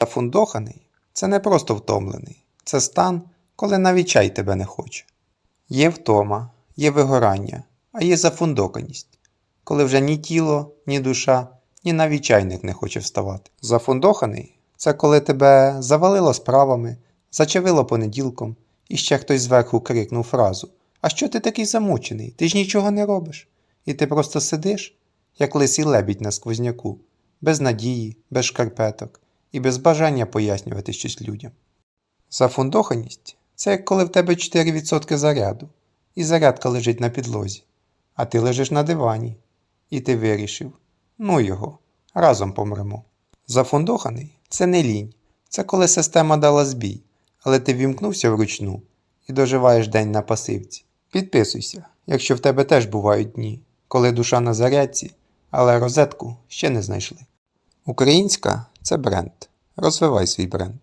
Зафундоханий це не просто втомлений, це стан, коли навіть чай тебе не хоче. Є втома, є вигорання, а є зафундоканість, коли вже ні тіло, ні душа, ні навіть чайник не хоче вставати. Зафундоханий це коли тебе завалило справами, зачавило понеділком, і ще хтось зверху крикнув фразу А що ти такий замучений? Ти ж нічого не робиш. І ти просто сидиш, як лисий лебідь на сквозняку, без надії, без шкарпеток і без бажання пояснювати щось людям. Зафундоханість це як коли в тебе 4% заряду, і зарядка лежить на підлозі, а ти лежиш на дивані, і ти вирішив ну його, разом помремо. Зафундоханий це не лінь, це коли система дала збій, але ти вімкнувся вручну і доживаєш день на пасивці. Підписуйся, якщо в тебе теж бувають дні, коли душа на зарядці, але розетку ще не знайшли. Українська це бренд. Розвивай свій бренд.